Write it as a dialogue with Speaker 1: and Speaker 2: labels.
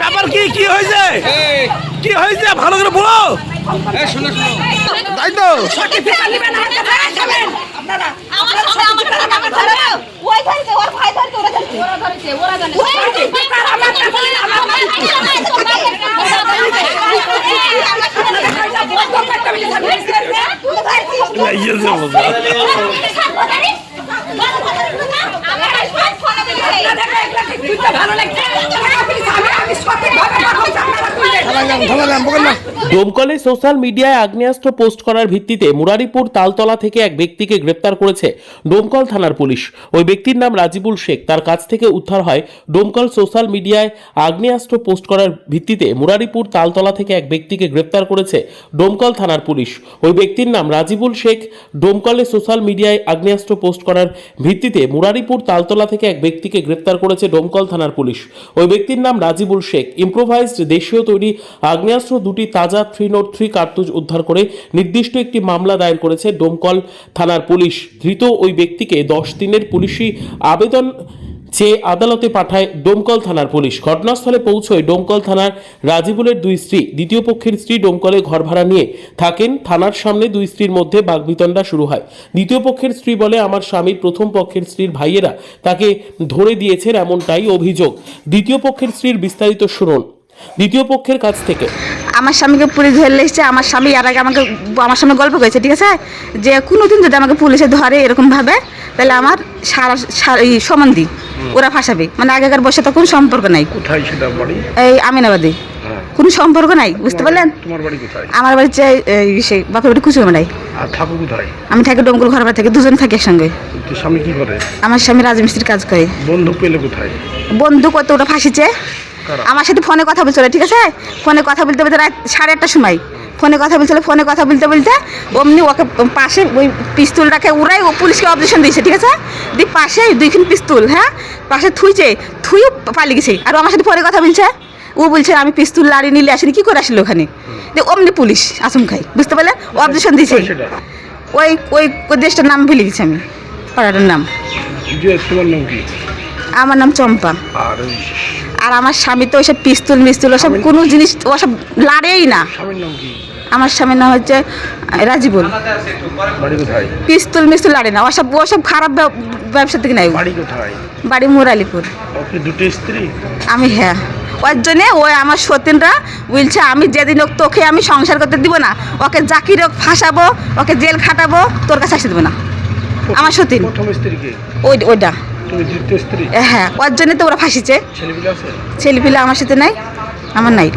Speaker 1: ব্যাপার কি কি হয়েছে কি হয়েছে ভালো করে বলো তাই তো ইয়েছে বলছে।
Speaker 2: ডোমকলে সোশ্যাল মিডিয়ায় আগ্নেয়াস্ত্র পোস্ট করার ভিত্তিতে মুরারিপুর তালতলা থেকে এক ব্যক্তিকে গ্রেপ্তার করেছে ডোমকল থানার পুলিশ। ওই ব্যক্তির নাম রাজিবুল শেখ। তার কাছ থেকে উদ্ধার হয় ডোমকল সোশ্যাল মিডিয়ায় আগ্নেয়াস্ত্র পোস্ট করার ভিত্তিতে মুরারিপুর তালতলা থেকে এক ব্যক্তিকে গ্রেপ্তার করেছে ডোমকল থানার পুলিশ। ওই ব্যক্তির নাম রাজিবুল শেখ। ডোমকলে সোশ্যাল মিডিয়ায় আগ্নেয়াস্ত্র পোস্ট করার ভিত্তিতে মুরারিপুর তালতলা থেকে এক ব্যক্তিকে গ্রেপ্তার করেছে ডোমকল থানার পুলিশ। ওই ব্যক্তির নাম রাজিবুল শেখ। ইম্প্রোভাইজড দেশীয় তৈরি আগ্নেয়াস্ত্র দুটি তাজা থ্রি নোট থ্রি কার্তুজ উদ্ধার করে নির্দিষ্ট একটি মামলা দায়ের করেছে ডোমকল থানার পুলিশ। ধৃত ওই ব্যক্তিকে দশ দিনের পুলিশি আবেদন চেয়ে আদালতে পাঠায় ডোমকল থানার পুলিশ। ঘটনাস্থলে পৌঁছয় ডোমকল থানার রাজিবুলের দুই স্ত্রী। দ্বিতীয় পক্ষের স্ত্রী ডোমকলে ঘর ভাড়া নিয়ে থাকেন। থানার সামনে দুই স্ত্রীর মধ্যে বাগবিতণ্ডা শুরু হয়। দ্বিতীয় পক্ষের স্ত্রী বলে, আমার স্বামীর প্রথম পক্ষের স্ত্রীর ভাইয়েরা তাকে ধরে দিয়েছেন এমনটাই অভিযোগ। দ্বিতীয় পক্ষের স্ত্রীর বিস্তারিত শুনুন। দ্বিতীয় পক্ষের কাছ থেকে।
Speaker 3: আমার স্বামীকে পুলিশ ধরে এসছে আমার স্বামী আর আগে আমাকে আমার সামনে গল্প করেছে ঠিক আছে? যে কোনোদিন যদি আমাকে পুলিশে ধরে এরকম ভাবে তাহলে আমার সারা সারা- এই সম্বন্ধী ওরা ফাঁসাবে। মানে আগেকার বসে তো কোনো সম্পর্ক নাই।
Speaker 1: কোথায় সেটা বাড়ি?
Speaker 3: এই আমিনাবাদে।
Speaker 1: হ্যাঁ।
Speaker 3: কোনো সম্পর্ক নাই বুঝতে পারলেন?
Speaker 1: তোমার বাড়ি কোথায়?
Speaker 3: আমার বাড়ি চাই সেই বাপের বাড়ি কুচুর নাই
Speaker 1: আর থাকো কোথায়?
Speaker 3: আমি থাকি ডোমগুল ঘর বাড়ি থেকে দুজন থাকি একসঙ্গে।
Speaker 1: স্বামী কি করে?
Speaker 3: আমার স্বামী রাজমিস্ত্রির কাজ করে।
Speaker 1: বন্দুক পেলে কোথায়?
Speaker 3: বন্ধু কত ওটা ফাঁসিছে? আমার সাথে ফোনে কথা বলছিল ঠিক আছে? ফোনে কথা বলতে বলতে রাত সাড়ে আটটার সময়। ফোনে কথা বলছিল ফোনে কথা বলতে বলতে অমনি ওকে পাশে ওই পিস্তুলটাকে উড়াই ও পুলিশকে অবজেকশন দিয়েছে ঠিক আছে? দিয়ে পাশে দুইখান পিস্তল হ্যাঁ? পাশে থুইছে থুইও পালিয়ে গেছে। আর আমার সাথে ফোনে কথা বলছে। ও বলছে আমি পিস্তুল লাড়ি নিলে আসিনি কী করে আসলো ওখানে? দিয়ে অমনি পুলিশ আসুম খাই বুঝতে পারলেন অবজেকশন দিয়েছে। ওই ওই ওই দেশটার নাম ভুলে গেছি আমি পাড়াটার নাম। আমার নাম চম্পা।
Speaker 1: আর
Speaker 3: আর আমার স্বামী তো ওইসব পিস্তল মিস্তল ওসব কোনো জিনিস ওসব লাড়েই না।
Speaker 1: স্বামীর নাম কি?
Speaker 3: আমার স্বামীর নাম হচ্ছে রাজিবুল। পিস্তুল মিস্তুল লাড়ে না ওসব ওসব খারাপ ব্যব- ব্যবসা থেকে নাই।
Speaker 1: বাড়ি
Speaker 3: মুরালিপুর।
Speaker 1: ওকে দুটো স্ত্রী?
Speaker 3: আমি হ্যাঁ। ওর জন্যে ওই আমার সতীনরা বলছে আমি যেদিন ওকে তোকে আমি সংসার করতে দিব না ওকে জাকির ওকে ফাঁসাবো ওকে জেল খাটাবো তোর কাছে আসতে দেবো না। আমার সতীন। ওই ওইটা। হ্যাঁ ওর জন্য তো ওরা ফাঁসিছে।
Speaker 1: ছেলেপিলা
Speaker 3: ছেলেপিলে আমার সাথে নাই আমার নাই।